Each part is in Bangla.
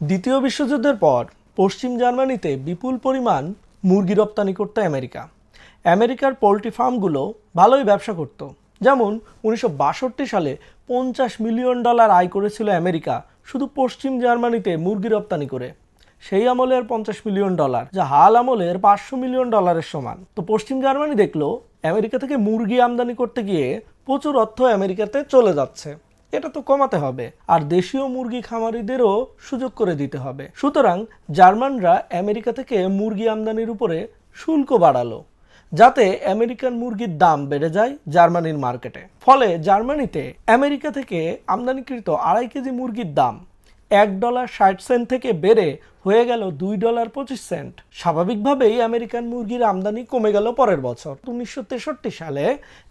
দ্বিতীয় বিশ্বযুদ্ধের পর পশ্চিম জার্মানিতে বিপুল পরিমাণ মুরগি রপ্তানি করত আমেরিকা। আমেরিকার পোলট্রি ফার্মগুলো ভালোই ব্যবসা করত। যেমন উনিশশো বাষট্টি সালে পঞ্চাশ মিলিয়ন ডলার আয় করেছিল আমেরিকা শুধু পশ্চিম জার্মানিতে মুরগি রপ্তানি করে। সেই আমলের পঞ্চাশ মিলিয়ন ডলার, যা হাল আমলের পাঁচশো মিলিয়ন ডলারের সমান। তো পশ্চিম জার্মানি দেখল আমেরিকা থেকে মুরগি আমদানি করতে গিয়ে প্রচুর অর্থ আমেরিকাতে চলে যাচ্ছে। এটা তো কমাতে হবে। আর দেশীয় মুরগি খামারিদেরও সুযোগ করে দিতে হবে। সুতরাং জার্মানরা আমেরিকা থেকে মুরগি আমদানির উপরে শুল্ক বাড়ালো, যাতে আমেরিকান মুরগির দাম বেড়ে যায় জার্মানির মার্কেটে। ফলে জার্মানিতে আমেরিকা থেকে আমদানিকৃত আড়াই কেজি মুরগির দাম এক ডলার ষাট সেন্ট থেকে বেড়ে হয়ে গেল দুই ডলার পঁচিশ সেন্ট। স্বাভাবিকভাবেই আমেরিকান মুরগির আমদানি কমে গেল পরের বছর। উনিশশো তেষট্টি সালে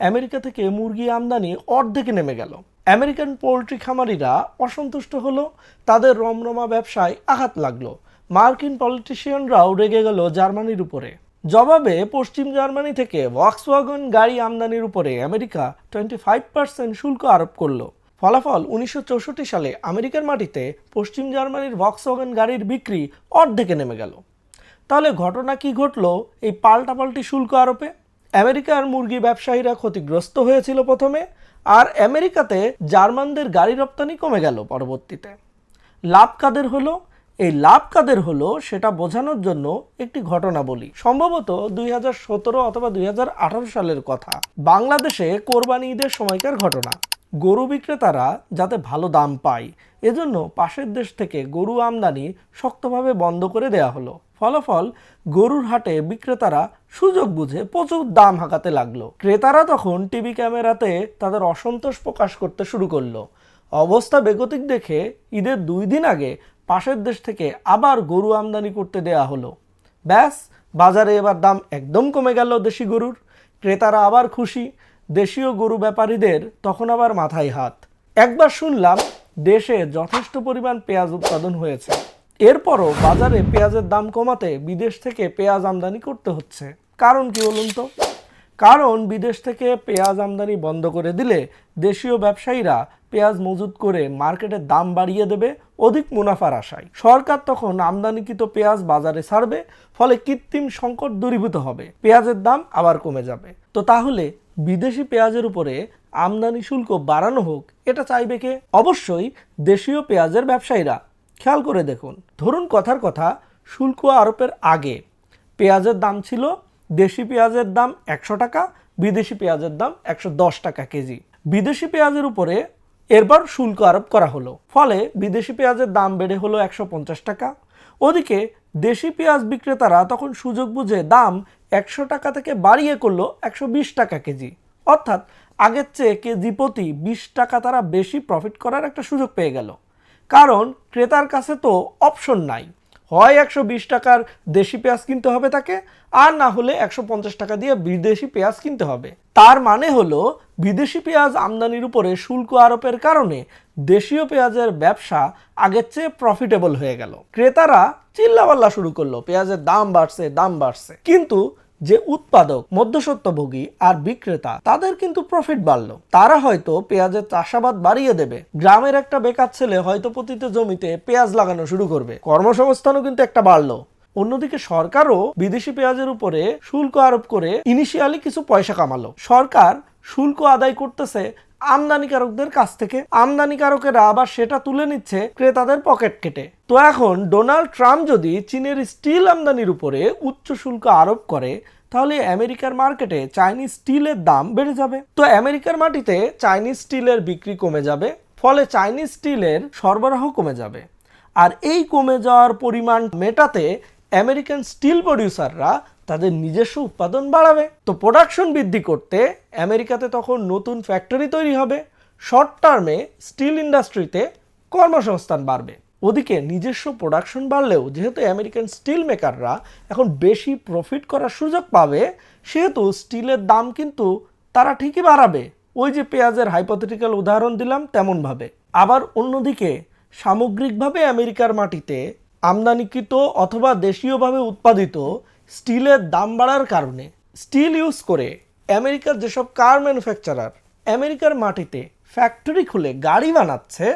আমেরিকা থেকে মুরগি আমদানি অর্ধেকে নেমে গেল। আমেরিকান পোলট্রি খামারিরা অসন্তুষ্ট হলো, তাদের রমরমা ব্যবসায় আঘাত লাগল। মার্কিন পলিটিশিয়ানরাও রেগে গেল জার্মানির উপরে। জবাবে পশ্চিম জার্মানি থেকে ওয়াক্সওয়াগন গাড়ি আমদানির উপরে আমেরিকা টোয়েন্টি ফাইভ পার্সেন্ট শুল্ক আরোপ করল। ফলাফল উনিশশো চৌষট্টি সালে আমেরিকার মাটিতে পশ্চিম জার্মানির ভক্সওয়াগন গাড়ির বিক্রি অর্ধেকে নেমে গেল। তাহলে ঘটনা কি ঘটলো এই পাল্টাপাল্টি শুল্ক আরোপে? আমেরিকার মুরগি ব্যবসায়ীরা ক্ষতিগ্রস্ত হয়েছিল প্রথমে, আর আমেরিকাতে জার্মানদের গাড়ি রপ্তানি কমে গেল পরবর্তীতে। লাভ কাদের হলো? এই লাভ কাদের হলো সেটা বোঝানোর জন্য একটি ঘটনা বলি। সম্ভবত দুই হাজার সতেরো অথবা দুই হাজার আঠারো সালের কথা। বাংলাদেশে কোরবানি ঈদের সময়কার ঘটনা। গরু বিক্রেতারা যাতে ভালো দাম পায়। এজন্য পাশের দেশ থেকে গরু আমদানি শক্তভাবে বন্ধ করে দেয়া হলো। ফলাফল, গরুর হাটে বিক্রেতারা সুযোগ বুঝে প্রচুর দাম হাঁকাতে লাগল। ক্রেতারা তখন টিভি ক্যামেরাতে তাদের অসন্তোষ প্রকাশ করতে শুরু করল। অবস্থা বেগতিক দেখে ঈদের দুই দিন আগে পাশের দেশ থেকে আবার গরু আমদানি করতে দেয়া হলো। ব্যাস, বাজারে এবার দাম একদম কমে গেল দেশি গরুর। ক্রেতারা আবার খুশি। দেশীয় গরু ব্যাপারীদের তখন আবার মাথায় হাত। একবার শুনলাম দেশে যথেষ্ট পরিমাণ পেঁয়াজ উৎপাদন হয়েছে। এরপরও বাজারে পেঁয়াজের দাম কমাতে বিদেশ থেকে পেঁয়াজ আমদানি করতে হচ্ছে। কারণ কি বলুন তো? কারণ বিদেশ থেকে পেঁয়াজ আমদানি বন্ধ করে দিলে দেশীয় ব্যবসায়ীরা পেঁয়াজ মজুত করে মার্কেটের দাম বাড়িয়ে দেবে, অধিক মুনাফার আশায়। সরকার তখন আমদানিকৃত পেঁয়াজ বাজারে ছাড়বে, ফলে কৃত্রিম সংকট দূরীভূত হবে। পেঁয়াজের দাম আবার কমে যাবে। তো তাহলে বিদেশি পেঁয়াজের উপরে আমদানি শুল্ক বাড়ানো হোক, এটা চাইবে কে? অবশ্যই দেশীয় পেঁয়াজের ব্যবসায়ীরা। খেয়াল করে দেখুন, ধরুন কথার কথা, শুল্ক আরোপের আগে পেঁয়াজের দাম ছিল দেশি পেঁয়াজের দাম একশো টাকা, বিদেশি পেঁয়াজের দাম একশো দশ টাকা কেজি। বিদেশি পেঁয়াজের উপরে এরপর শুল্ক আরোপ করা হলো। ফলে বিদেশি পেঁয়াজের দাম বেড়ে হলো একশো পঞ্চাশ টাকা। ওদিকে দেশি পেঁয়াজ বিক্রেতারা তখন সুযোগ বুঝে দাম একশো টাকা থেকে বাড়িয়ে করল একশো বিশ টাকা কেজি। অর্থাৎ আগের চেয়ে কেজি প্রতি বিশ টাকা তারা বেশি প্রফিট করার একটা সুযোগ পেয়ে গেল। কারণ ক্রেতার কাছে তো অপশন নাই। হয় একশো বিশ টাকার দেশি পেঁয়াজ কিনতে হবে তাকে, আর না হলে একশো পঞ্চাশ টাকা দিয়ে বিদেশি পেঁয়াজ কিনতে হবে। তার মানে হলো বিদেশি পেঁয়াজ আমদানির উপরে শুল্ক আরোপের কারণে দেশীয় পেঁয়াজের ব্যবসা আগের চেয়ে প্রফিটেবল হয়ে গেল। ক্রেতারা চিল্লাপাল্লা শুরু করল, পেঁয়াজের দাম বাড়ছে দাম বাড়ছে। কিন্তু যে উৎপাদক, মধ্যস্বত্বভোগী আর বিক্রেতা, তাদের কিন্তু প্রফিট বাড়লো। তারা হয়তো পেঁয়াজের চাষাবাদ বাড়িয়ে দেবে। গ্রামের একটা বেকার ছেলে হয়তো প্রতিটা জমিতে পেঁয়াজ লাগানো শুরু করবে। কর্মসংস্থানও কিন্তু একটা বাড়লো। অন্যদিকে সরকারও বিদেশি পেঁয়াজের উপরে শুল্ক আরোপ করে ইনিশিয়ালি কিছু পয়সা কামালো। সরকার শুল্ক আদায় করতেছে আমদানিকারকদের কাছ থেকে। আমদানিকারকেরা আবার সেটা তুলে নিচ্ছে ক্রেতাদের পকেট কেটে। তো এখন ডোনাল্ড ট্রাম্প যদি চীনের স্টিল আমদানির উপরে উচ্চ শুল্ক আরোপ করে, তাহলে আমেরিকার মার্কেটে চাইনিজ স্টিলের দাম বেড়ে যাবে। তো আমেরিকার মাটিতে চাইনিজ স্টিলের বিক্রি কমে যাবে, ফলে চাইনিজ স্টিলের সরবরাহ কমে যাবে। আর এই কমে যাওয়ার পরিমাণ মেটাতে আমেরিকান স্টিল প্রডিউসাররা তাদের নিজস্ব উৎপাদন বাড়াবে। তো প্রোডাকশন বৃদ্ধি করতে আমেরিকাতে তখন নতুন ফ্যাক্টরি তৈরি হবে। শর্ট টার্মে স্টিল ইন্ডাস্ট্রিতে কর্মসংস্থান বাড়বে। ওদিকে নিজস্ব প্রোডাকশন বাড়লেও যেহেতু আমেরিকান স্টিল মেকাররা এখন বেশি প্রফিট করার সুযোগ পাবে, সেহেতু স্টিলের দাম কিন্তু তারা ঠিকই বাড়াবে। ওই যে পেঁয়াজের হাইপোথেটিক্যাল উদাহরণ দিলাম তেমনভাবে। আবার অন্যদিকে সামগ্রিকভাবে আমেরিকার মাটিতে আমদানিকৃত অথবা দেশীয়ভাবে উৎপাদিত স্টিলের দাম বাড়ার কারণে স্টিল ইউজ করে আমেরিকার যেসব কার ম্যানুফ্যাকচারার আমেরিকার মাটিতে ফ্যাক্টরি খুলে গাড়ি বানাচ্ছে,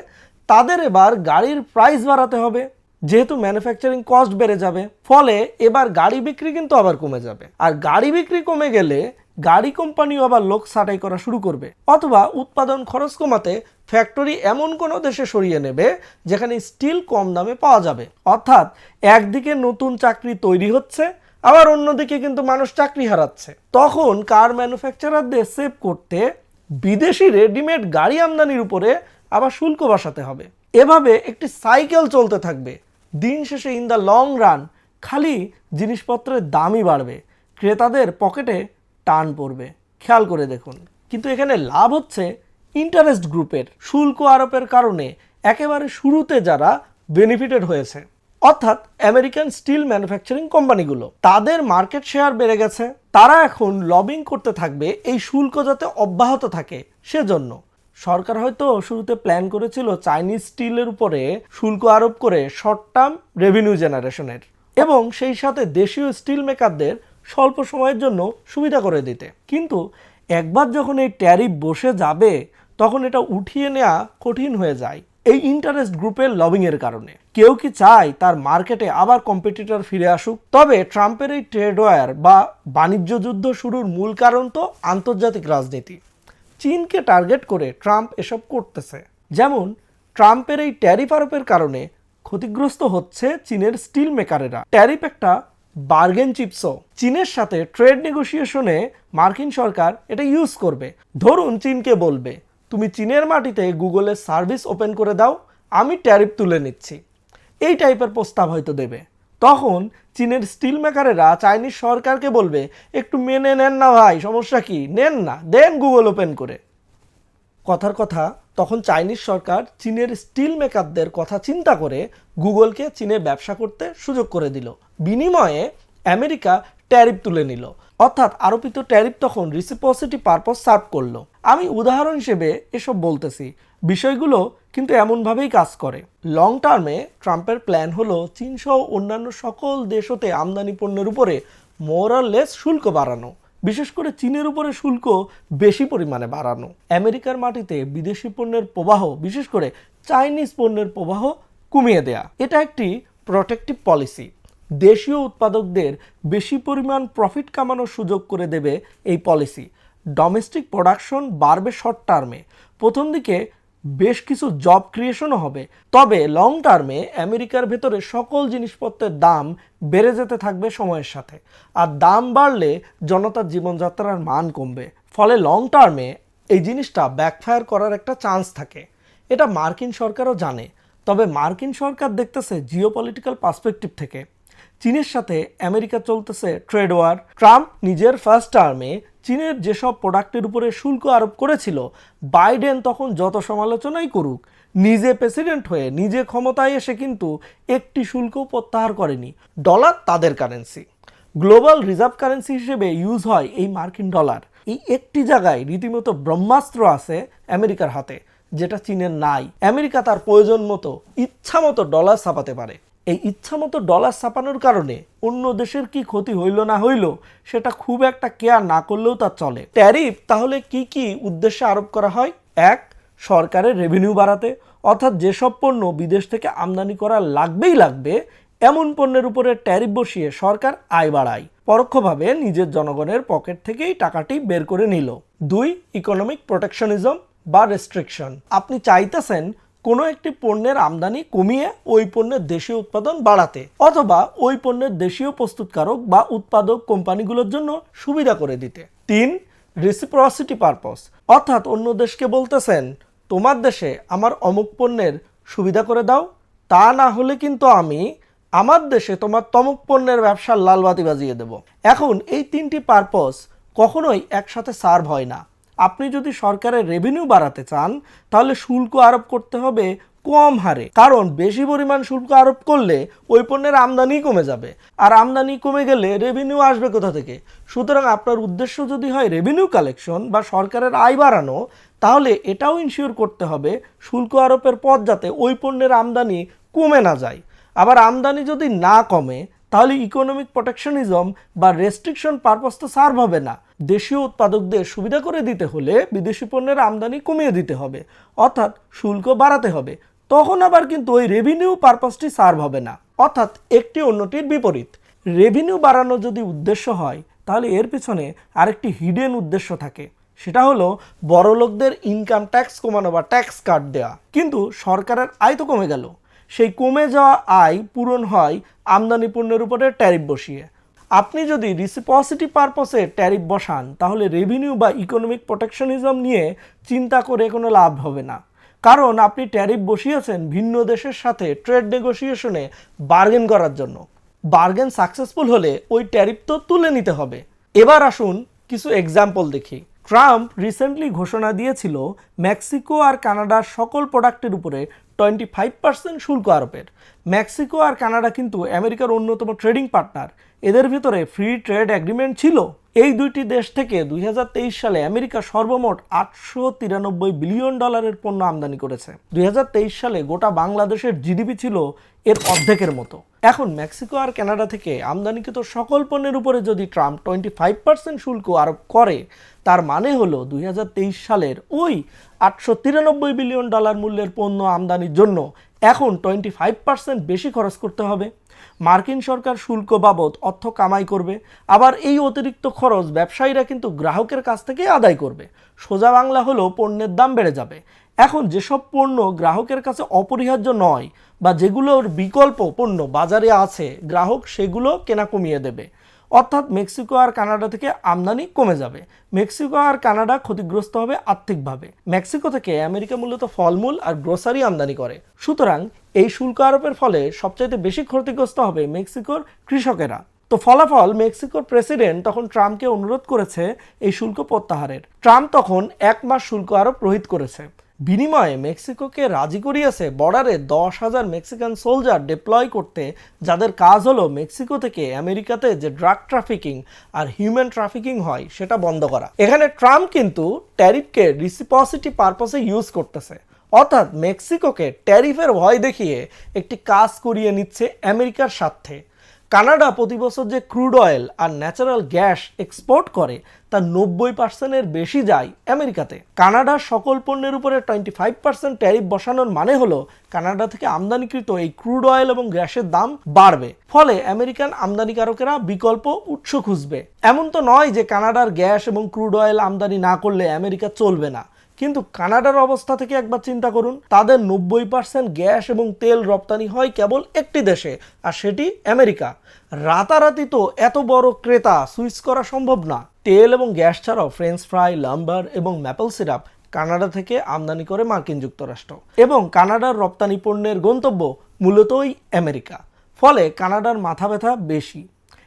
তাদের এবার গাড়ির প্রাইস বাড়াতে হবে। যেহেতু ম্যানুফ্যাকচারিং কস্ট বেড়ে যাবে, ফলে এবার গাড়ি বিক্রি কিন্তু আবার কমে যাবে। আর গাড়ি বিক্রি কমে গেলে গাড়ি কোম্পানিও আবার লোক ছাঁটাই করা শুরু করবে। অথবা উৎপাদন খরচ কমাতে ফ্যাক্টরি এমন কোনো দেশে সরিয়ে নেবে, যেখানে স্টিল কম দামে পাওয়া যাবে। অর্থাৎ একদিকে নতুন চাকরি তৈরি হচ্ছে আবার অন্যদিকে কিন্তু মানুষ চাকরি হারাচ্ছে। তখন কার ম্যানুফ্যাকচারারদের সেভ করতে বিদেশি রেডিমেড গাড়ি আমদানির উপরে আবার শুল্ক বসাতে হবে। এভাবে একটি সাইকেল চলতে থাকবে। দিন শেষে ইন দ্য লং রান খালি জিনিসপত্রের দামই বাড়বে। ক্রেতাদের পকেটে টান পড়বে। খেয়াল করে দেখুন। কিন্তু এখানে লাভ হচ্ছে ইন্টারেস্ট গ্রুপের শুল্ক আরোপের কারণে একেবারে শুরুতে যারা বেনিফিটেড হয়েছে। অর্থাৎ আমেরিকান স্টিল ম্যানুফ্যাকচারিং কোম্পানিগুলো। তাদের মার্কেট শেয়ার বেড়ে গেছে। তারা এখন লবিং করতে থাকবে, এই শুল্ক যাতে অব্যাহত থাকে সেজন্য। সরকার হয়তো শুরুতে প্ল্যান করেছিল চাইনিজ স্টিলের উপরে শুল্ক আরোপ করে শর্ট টার্ম রেভিনিউ জেনারেশনের এবং সেই সাথে দেশীয় স্টিল মেকারদের স্বল্প সময়ের জন্য সুবিধা করে দিতে। কিন্তু একবার যখন এই ট্যারিফ বসে যাবে, তখন এটা উঠিয়ে নেওয়া কঠিন হয়ে যায়। এই ইন্টারেস্ট গ্রুপের লবিংয়ের কারণে। কেউ কি চায় তার মার্কেটে আবার কম্পিটিটর ফিরে আসুক? তবে ট্রাম্পের এই ট্রেড ওয়ার বা বাণিজ্য যুদ্ধ শুরুর মূল কারণ তো আন্তর্জাতিক রাজনীতি। চীনকে টার্গেট করে ট্রাম্প এসব করতেছে। যেমন ট্রাম্পের এই ট্যারিফ আরোপের কারণে ক্ষতিগ্রস্ত হচ্ছে চীনের স্টিল মেকারেরা ট্যারিফ একটা বার্গেন চিপসও চীনের সাথে ট্রেড নেগোসিয়েশনে মার্কিন সরকার এটা ইউজ করবে। ধরুন চীনকে বলবে তুমি চীনের মাটিতে গুগলের সার্ভিস ওপেন করে দাও, আমি ট্যারিফ তুলে নিচ্ছি। এই টাইপের প্রস্তাব হয়তো দেবে। তখন চীনের স্টিল মেকারেরা চাইনিজ সরকারকে বলবে, একটু মেনে নেন না ভাই, সমস্যা কি? নেন না, দেন গুগল ওপেন করে। কথার কথা, তখন চাইনিজ সরকার চীনের স্টিল মেকারদের কথা চিন্তা করে গুগলকে চীনে ব্যবসা করতে সুযোগ করে দিল। বিনিময়ে আমেরিকা ট্যারিফ তুলে নিল। অর্থাৎ আরোপিত ট্যারিফ তখন রিসিপোসিটি পারপস সার্ভ করল। আমি উদাহরণ হিসেবে এসব বলতেছি। বিষয়গুলো কিন্তু এমনভাবেই কাজ করে। লং টার্মে ট্রাম্পের প্ল্যান হলো চীন সহ অন্যান্য সকল দেশ হতে আমদানি পণ্যের উপরে মোরাললেস শুল্ক বাড়ানো। বিশেষ করে চীনের উপরে শুল্ক বেশি পরিমাণে বাড়ানো। আমেরিকার মাটিতে বিদেশি পণ্যের প্রবাহ, বিশেষ করে চাইনিজ পণ্যের প্রবাহ কমিয়ে দেয়া। এটা একটি প্রোটেক্টিভ পলিসি দেশীয় উৎপাদকদের বেশি পরিমাণ প্রফিট কামানোর সুযোগ করে দেবে এই পলিসি ডোমেস্টিক প্রোডাকশন বাড়বে শর্ট টার্মে প্রথম দিকে বেশ কিছু জব ক্রিয়েশনও হবে। তবে লং টার্মে আমেরিকার ভেতরে সকল জিনিসপত্রের দাম বেড়ে যেতে থাকবে সময়ের সাথে। আর দাম বাড়লে জনতার জীবনযাত্রার মান কমবে। ফলে লং টার্মে এই জিনিসটা ব্যাকফায়ার করার একটা চান্স থাকে। এটা মার্কিন সরকারও জানে। তবে মার্কিন সরকার দেখতেছে জিও পলিটিক্যাল পার্সপেক্টিভ থেকে। চীনের সাথে আমেরিকা চলতেছে ট্রেড ওয়ার। ট্রাম্প নিজের ফার্স্ট টার্মে চীনের যেসব প্রোডাক্টের উপরে শুল্ক আরোপ করেছিল, বাইডেন তখন যত সমালোচনাই করুক, নিজে প্রেসিডেন্ট হয়ে নিজে ক্ষমতায় এসে কিন্তু একটি শুল্কও প্রত্যাহার করেনি। ডলার তাদের কারেন্সি। গ্লোবাল রিজার্ভ কারেন্সি হিসেবে ইউজ হয় এই মার্কিন ডলার। এই একটি জায়গায় রীতিমতো ব্রহ্মাস্ত্র আছে আমেরিকার হাতে, যেটা চীনের নাই। আমেরিকা তার প্রয়োজন মতো, ইচ্ছা মতো ডলার ছাপাতে পারে। এই ইচ্ছা মতো ডলার ছাপানোর কারণে অন্য দেশের কি ক্ষতি হইল না হইল সেটা খুব একটা কেয়ার না করলেও তার চলে। ট্যারিফ তাহলে কি কি উদ্দেশ্যে আরোপ করা হয়? এক, সরকারের রেভিনিউ বাড়াতে। অর্থাৎ যেসব পণ্য বিদেশ থেকে আমদানি করা লাগবেই লাগবে, এমন পণ্যের উপরে ট্যারিফ বসিয়ে সরকার আয় বাড়ায়। পরোক্ষভাবে নিজের জনগণের পকেট থেকেই টাকাটি বের করে নিল। দুই ইকোনমিক প্রোটেকশনিজম বা রেস্ট্রিকশন আপনি চাইতেছেন কোনো একটি পণ্যের আমদানি কমিয়ে ওই পণ্যের দেশীয় উৎপাদন বাড়াতে অথবা ওই পণ্যের দেশীয় প্রস্তুতকারক বা উৎপাদক কোম্পানিগুলোর জন্য সুবিধা করে দিতে। তিন রেসিপ্রসিটি পারপস অর্থাৎ অন্য দেশকে বলতেছেন, তোমার দেশে আমার অমুক পণ্যের সুবিধা করে দাও। তা না হলে কিন্তু আমি আমার দেশে তোমার তমুক পণ্যের ব্যবসার লালবাতি বাজিয়ে দেব। এখন এই তিনটি পারপস কখনোই একসাথে সার্ভ হয় না। আপনি যদি সরকারের রেভিনিউ বাড়াতে চান, তাহলে শুল্ক আরোপ করতে হবে কম হারে। কারণ বেশি পরিমাণ শুল্ক আরোপ করলে ওই পণ্যের আমদানি কমে যাবে। আর আমদানি কমে গেলে রেভিনিউ আসবে কোথা থেকে? সুতরাং আপনার উদ্দেশ্য যদি হয় রেভিনিউ কালেকশন বা সরকারের আয় বাড়ানো, তাহলে এটাও ইনশিওর করতে হবে শুল্ক আরোপের পথ যাতে ওই পণ্যের আমদানি কমে না যায়। আবার আমদানি যদি না কমে তাহলে ইকোনমিক প্রোটেকশনিজম বা রেস্ট্রিকশন পারপাস তো সার্ভ হবে না। দেশীয় উৎপাদকদের সুবিধা করে দিতে হলে বিদেশি পণ্যের আমদানি কমিয়ে দিতে হবে, অর্থাৎ শুল্ক বাড়াতে হবে। তখন আবার কিন্তু ওই রেভিনিউ পারপাসটি সার্ভ হবে না, অর্থাৎ একটি অন্যটির বিপরীত। রেভিনিউ বাড়ানো যদি উদ্দেশ্য হয়, তাহলে এর পিছনে আরেকটি হিডেন উদ্দেশ্য থাকে। সেটা হলো বড়লোকদের ইনকাম ট্যাক্স কমানো বা ট্যাক্স কাট দেওয়া কিন্তু সরকারের আয় তো কমে গেল। সেই কমে যাওয়া আয় পূরণ হয় আমদানি পণ্যের উপরে ট্যারিফ বসিয়ে। আপনি যদি রিসিপসিটি পারপসে ট্যারিফ বসান, তাহলে রেভিনিউ বা ইকোনমিক প্রোটেকশনিজম নিয়ে চিন্তা করে কোনো লাভ হবে না। কারণ আপনি ট্যারিফ বসিয়েছেন ভিন্ন দেশের সাথে ট্রেড নেগোসিয়েশনে বার্গেন করার জন্য। বার্গেন সাকসেসফুল হলে ওই ট্যারিফ তো তুলে নিতে হবে। এবার আসুন কিছু এক্সাম্পল দেখি। ট্রাম্প রিসেন্টলি ঘোষণা দিয়েছিল, মেক্সিকো আর কানাডার সকল প্রোডাক্টের উপরে টোয়েন্টি ফাইভ পার্সেন্ট শুল্ক আরোপের। মেক্সিকো আর কানাডা কিন্তু আমেরিকার অন্যতম ট্রেডিং পার্টনার। এদের ভিতরে ফ্রি ট্রেড এগ্রিমেন্ট ছিল। এই দুইটি দেশ থেকে দু হাজার তেইশ সালে আমেরিকা সর্বমোট আটশো তিরানব্বই বিলিয়ন ডলারের পণ্য আমদানি করেছে। দু হাজার তেইশ সালে গোটা বাংলাদেশের জিডিপি ছিল এর অর্ধেকের মতো। এখন মেক্সিকো আর কানাডা থেকে আমদানিকৃত সকল পণ্যের উপরে যদি ট্রাম্প টোয়েন্টি ফাইভ পার্সেন্ট শুল্ক আরোপ করে, তার মানে হলো দুই সালের ওই আটশো তিরানব্বই বিলিয়ন ডলার মূল্যের পণ্য আমদানির জন্য এখন টোয়েন্টি ফাইভ পার্সেন্ট বেশি খরচ করতে হবে। মার্কিন সরকার শুল্ক বাবদ অর্থ কামাই করবে, আবার এই অতিরিক্ত খরচ ব্যবসায়ীরা কিন্তু গ্রাহকের কাছ থেকে আদায় করবে। সোজা বাংলা হলো পণ্যের দাম বেড়ে যাবে। এখন যেসব পণ্য গ্রাহকের কাছে অপরিহার্য নয় বা যেগুলোর বিকল্প পণ্য বাজারে আছে, গ্রাহক সেগুলো কেনা কমিয়ে দেবে। অর্থাৎ মেক্সিকো আর কানাডা থেকে আমদানি কমে যাবে। মেক্সিকো আর কানাডা ক্ষতিগ্রস্ত হবে আর্থিকভাবে। মেক্সিকো থেকে আমেরিকা মূলত ফলমূল আর গ্রোসারি আমদানি করে। সুতরাং এই শুল্ক আরোপের ফলে সবচাইতে বেশি ক্ষতিগ্রস্ত হবে মেক্সিকোর কৃষকেরা। তো ফলাফল মেক্সিকোর প্রেসিডেন্ট তখন ট্রাম্পকে অনুরোধ করেছে এই শুল্ক প্রত্যাহারের। ট্রাম্প তখন এক মাস শুল্ক আরোপ রোহিত করেছে। বিনিময়ে মেক্সিকোকে রাজি করিয়েছে বর্ডারে দশ হাজার মেক্সিকান সোলজার ডিপ্লয় করতে, যাদের কাজ হলো মেক্সিকো থেকে আমেরিকাতে যে ড্রাগ ট্রাফিকিং আর হিউম্যান ট্রাফিকিং হয় সেটা বন্ধ করা। এখানে ট্রাম্প কিন্তু ট্যারিফকে রিসিপসিটি পারপাসে ইউজ করতেছে। অর্থাৎ মেক্সিকোকে ট্যারিফের ভয় দেখিয়ে একটি কাজ করিয়ে নিচ্ছে আমেরিকার স্বার্থে। কানাডা প্রতি বছর যে ক্রুড অয়েল আর ন্যাচারাল গ্যাস এক্সপোর্ট করে তার নব্বই পার্সেন্টের বেশি যায় আমেরিকাতে। কানাডার সকল পণ্যের উপরে টোয়েন্টি ফাইভ পার্সেন্ট ট্যারিফ বসানোর মানে হলো, কানাডা থেকে আমদানিকৃত এই ক্রুড অয়েল এবং গ্যাসের দাম বাড়বে। ফলে আমেরিকান আমদানিকারকেরা বিকল্প উৎস খুঁজবে। এমন তো নয় যে কানাডার গ্যাস এবং ক্রুড অয়েল আমদানি না করলে আমেরিকা চলবে না। কিন্তু কানাডার অবস্থা থেকে একবার চিন্তা করুন, তাদের নব্বই পার্সেন্ট গ্যাস এবং তেল রপ্তানি হয় কেবল একটি দেশে, আর সেটি আমেরিকা। রাতারাতি তো এত বড় ক্রেতা সুইচ করা সম্ভব না। তেল এবং গ্যাস ছাড়াও ফ্রেঞ্চ ফ্রাই, লাম্বার এবং ম্যাপল সিরাপ কানাডা থেকে আমদানি করে মার্কিন যুক্তরাষ্ট্র। এবং কানাডার রপ্তানি পণ্যের গন্তব্য মূলতই আমেরিকা। ফলে কানাডার মাথা ব্যথা বেশি।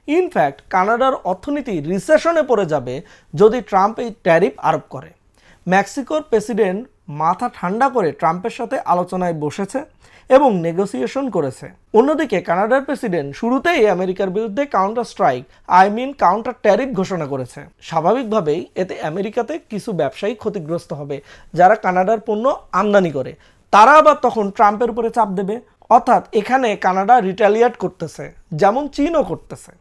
ইনফ্যাক্ট, কানাডার অর্থনীতি রিসেশনে পড়ে যাবে যদি ট্রাম্প এই ট্যারিফ আরোপ করে। মেক্সিকোর প্রেসিডেন্ট মাথা ঠান্ডা করে ট্রাম্পের সাথে আলোচনায় বসেছে এবং নেগোসিয়েশন করেছে। অন্যদিকে কানাডার প্রেসিডেন্ট শুরুতেই আমেরিকার বিরুদ্ধে counter strike, I mean counter tariff ঘোষণা করেছে। স্বাভাবিকভাবেই এতে আমেরিকাতে কিছু ব্যবসায়ী ক্ষতিগ্রস্ত হবে, যারা কানাডার পণ্য আমদানি করে। তারা আবার তখন ট্রাম্পের উপরে চাপ দেবে। অর্থাৎ এখানে কানাডা রিটালিয়েট করতেছে, যেমন চীনও করতেছে।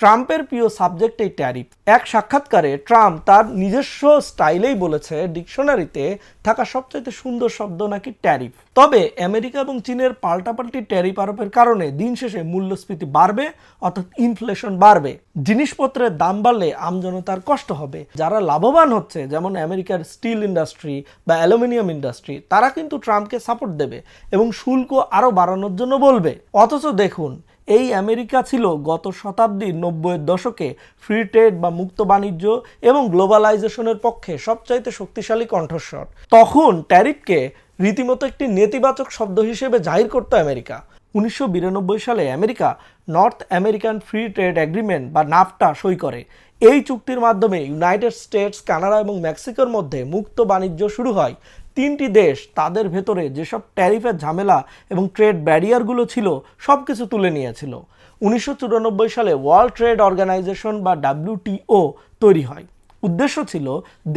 ট্রাম্পের প্রিয় সাবজেক্ট এই ট্যারিফ। এক সাক্ষাৎকারে ট্রাম্প তার নিজস্ব স্টাইলেই বলেছে, ডিকশনারিতে থাকা সবচাইতে সুন্দর শব্দ নাকি ট্যারিফ। তবে আমেরিকা এবং চীনের পাল্টাপাল্টি ট্যারিফ আরোপের কারণে দিন শেষে মূল্যস্ফীতি বাড়বে, অর্থাৎ ইনফ্লেশন বাড়বে। জিনিসপত্রের দাম বাড়লে আমজনতার কষ্ট হবে। যারা লাভবান হচ্ছে, যেমন আমেরিকার স্টিল ইন্ডাস্ট্রি বা অ্যালুমিনিয়াম ইন্ডাস্ট্রি, তারা কিন্তু ট্রাম্পকে সাপোর্ট দেবে এবং শুল্ক আরও বাড়ানোর জন্য বলবে। অথচ দেখুন এই আমেরিকা ছিল গত শতাব্দীর নব্বইয়ের দশকে ফ্রি ট্রেড বা মুক্ত বাণিজ্য এবং গ্লোবালাইজেশনের পক্ষে সবচাইতে শক্তিশালী কণ্ঠস্বর। তখন ট্যারিফকে রীতিমতো একটি নেতিবাচক শব্দ হিসেবে জাহির করত আমেরিকা। উনিশশো বিরানব্বই সালে America North American free trade agreement বা নাফটা সই করে। এই চুক্তির মাধ্যমে ইউনাইটেড স্টেটস, কানাডা এবং মেক্সিকোর মধ্যে মুক্ত বাণিজ্য শুরু হয়। তিনটি দেশ তাদের ভেতরে যেসব ট্যারিফের ঝামেলা এবং ট্রেড ব্যারিয়ারগুলো ছিল সব কিছু তুলে নিয়েছিল। উনিশশো চুরানব্বই সালে ওয়ার্ল্ড ট্রেড অর্গানাইজেশন বা ডাব্লিউটিও তৈরি হয়। উদ্দেশ্য ছিল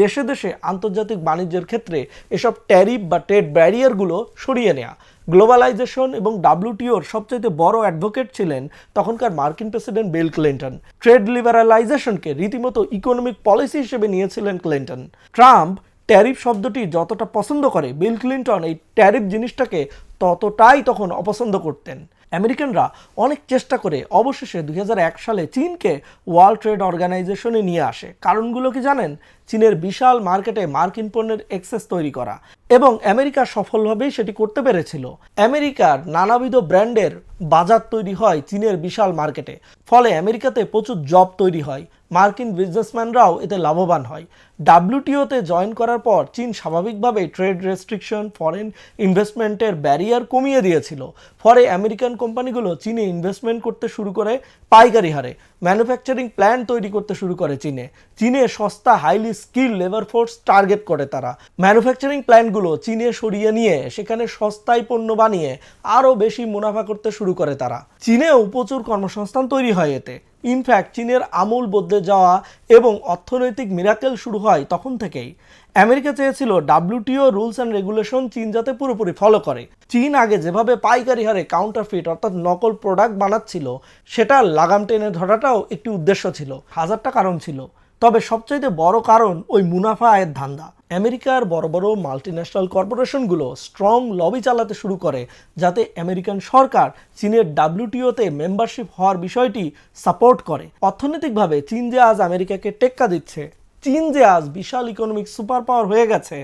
দেশে দেশে আন্তর্জাতিক বাণিজ্যের ক্ষেত্রে এসব ট্যারিফ বা ট্রেড ব্যারিয়ারগুলো সরিয়ে নেওয়া গ্লোবালাইজেশন এবং ডাব্লিউটিওর সবচেয়ে বড় অ্যাডভোকেট ছিলেন তখনকার মার্কিন প্রেসিডেন্ট বিল ক্লিন্টন। ট্রেড লিবারালাইজেশনকে রীতিমতো ইকোনমিক পলিসি হিসেবে নিয়েছিলেন ক্লিন্টন। ট্রাম্প ট্যারিফ শব্দটি যতটা পছন্দ করে বিল ক্লিন্টন এই ট্যারিফ জিনিসটাকে ততটাই তখন অপছন্দ করতেন। আমেরিকানরা অনেক চেষ্টা করে অবশেষে দুই হাজার এক সালে চীনকে ওয়ার্ল্ড ট্রেড অর্গানাইজেশনে নিয়ে আসে। কারণগুলো কি জানেন? চীনের বিশাল মার্কেটে মার্কিন পণ্যের এক্সেস তৈরি করা এবং আমেরিকা সফলভাবেই সেটি করতে পেরেছিল। আমেরিকার নানাবিধ ব্র্যান্ডের বাজার তৈরি হয় চীনের বিশাল মার্কেটে। ফলে আমেরিকাতে প্রচুর জব তৈরি হয়। মার্কিন বিজনেসম্যানরাও এতে লাভবান হয়। ডাব্লিউটিওতে জয়েন করার পর চীন স্বাভাবিকভাবেই ট্রেড রেস্ট্রিকশন, ফরেন ইনভেস্টমেন্টের ব্যারিয়ার কমিয়ে দিয়েছিল। ফলে আমেরিকান কোম্পানিগুলো চীনে ইনভেস্টমেন্ট করতে শুরু করে পাইকারি হারে। ম্যানুফ্যাকচারিং প্ল্যান তৈরি করতে শুরু করে চীনে। চীনে সস্তা highly skill labour force target করে তারা। ম্যানুফ্যাকচারিং প্ল্যান্টগুলো চীনে সরিয়ে নিয়ে, সেখানে সস্তায় পণ্য বানিয়ে আরও বেশি মুনাফা করতে শুরু করে তারা। চীনেও প্রচুর কর্মসংস্থান তৈরি হয় এতে। ইনফ্যাক্ট চীনের আমূল বদলে যাওয়া এবং অর্থনৈতিক মিরাকেল শুরু হয় তখন থেকেই। আমেরিকা চেয়েছিল ডাব্লিউটিও রুলস অ্যান্ড রেগুলেশন চীন যাতে পুরোপুরি ফলো করে। চীন আগে যেভাবে পাইকারি হারে কাউন্টারফিট অর্থাৎ নকল প্রোডাক্ট বানাচ্ছিল, সেটা লাগাম টেনে ধরাটাও একটি উদ্দেশ্য ছিল। হাজারটা কারণ ছিল। তবে সবচাইতে বড় কারণ ওই মুনাফা আয়ের ধান্দা। আমেরিকার বড় বড় মাল্টিন্যাশনাল কর্পোরেশনগুলো স্ট্রং লবি চালাতে শুরু করে, যাতে আমেরিকান সরকার চীনের ডাব্লিউটিওতে মেম্বারশিপ হওয়ার বিষয়টি সাপোর্ট করে। অর্থনৈতিকভাবে চীন যে আজ আমেরিকাকে টেক্কা দিচ্ছে, চীন যে আজ বিশাল ইকোনমিক সুপার পাওয়ার হয়ে গেছে,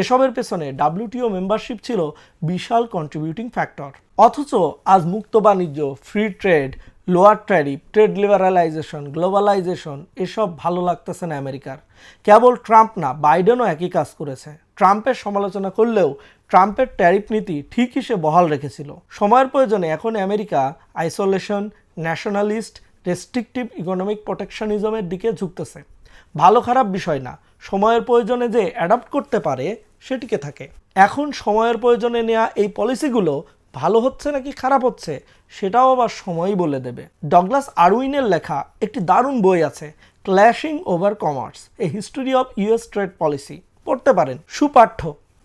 এসবের পেছনে ডাব্লিউটিও মেম্বারশিপ ছিল বিশাল কন্ট্রিবিউটিং ফ্যাক্টর অথচ আজ মুক্ত বাণিজ্য free trade lower tariff trade liberalisation globalisation এসব ভালো লাগতেছে না আমেরিকার। কেবল ট্রাম্প না, বাইডেনও একই কাজ করেছে। ট্রাম্পের সমালোচনা করলেও ট্রাম্পের ট্যারিফ নীতি ঠিকই সে বহাল রেখেছিল। সময়ের প্রয়োজনে এখন America isolation nationalist restrictive economic প্রোটেকশনিজমের দিকে ঝুঁকতেছে। ভালো খারাপ বিষয় না, সময়ের প্রয়োজনে যে অ্যাডাপ্ট করতে পারে সেটিকে থাকে। এখন সময়ের প্রয়োজনে নেওয়া এই পলিসিগুলো ভালো হচ্ছে নাকি খারাপ হচ্ছে সেটাও আবার সময়ই বলে দেবে। ডগলাস আরউইনের লেখা একটি দারুণ বই আছে clashing over commerce a history of US trade policy পড়তে পারেন। সুপাঠ্য,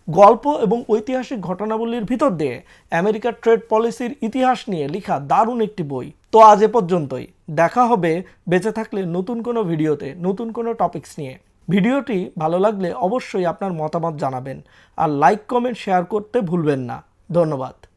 গল্প এবং ঐতিহাসিক ঘটনাবলীর ভিতর দিয়ে আমেরিকার ট্রেড পলিসির ইতিহাস নিয়ে লেখা দারুণ একটি বই। তো আজ এ পর্যন্তই। দেখা হবে বেঁচে থাকলে নতুন কোনো ভিডিওতে, নতুন কোনো টপিকস নিয়ে। ভিডিওটি ভালো লাগলে অবশ্যই আপনার মতামত জানাবেন। আর লাইক, কমেন্ট, শেয়ার করতে ভুলবেন না। ধন্যবাদ।